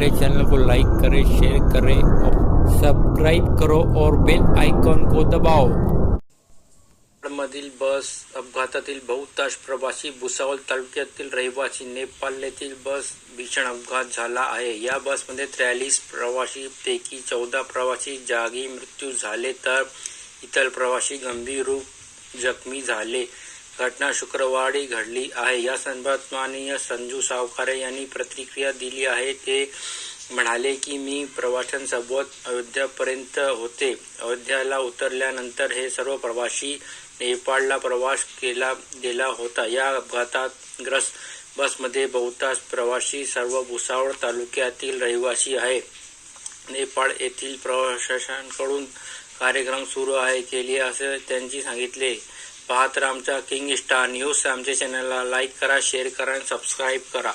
हमारे चैनल को लाइक करें शेयर करें और सब्सक्राइब करो और बेल आइकॉन को दबाओ। मधील बस अपघातातील बहुतांश प्रवासी भुसावळ तालुक्यातील रहिवासी नेपाळ येथील बस भीषण अपघात झाला आहे. या बसमध्ये त्र्याऐंशी प्रवासी पैकी चौदा प्रवासी जागी मृत्यू झाले तर इतर प्रवासी गंभीर रूप जखमी झाले. घटना शुक्रवारी घडली आहे. या संदर्भात माननीय संजू सावकारे यांनी प्रतिक्रिया दिली आहे. ते म्हणाले की मी प्रवाशांसोबत अयोध्यापर्यंत होते. अयोध्याला उतरल्यानंतर हे सर्व प्रवाशी नेपाळला प्रवास केला गेला होता. या अपघातात ग्रस्त बसमध्ये बहुतांश प्रवासी सर्व भुसावळ तालुक्यातील रहिवासी आहे. नेपाळ येथील प्रवाशांकडून कार्यक्रम सुरू आहे. केले असे त्यांनी सांगितले. पाहत राहा आमचा किंग स्टार न्यूज. आमच्या चॅनलला लाईक करा शेअर करा आणि सबस्क्राईब करा.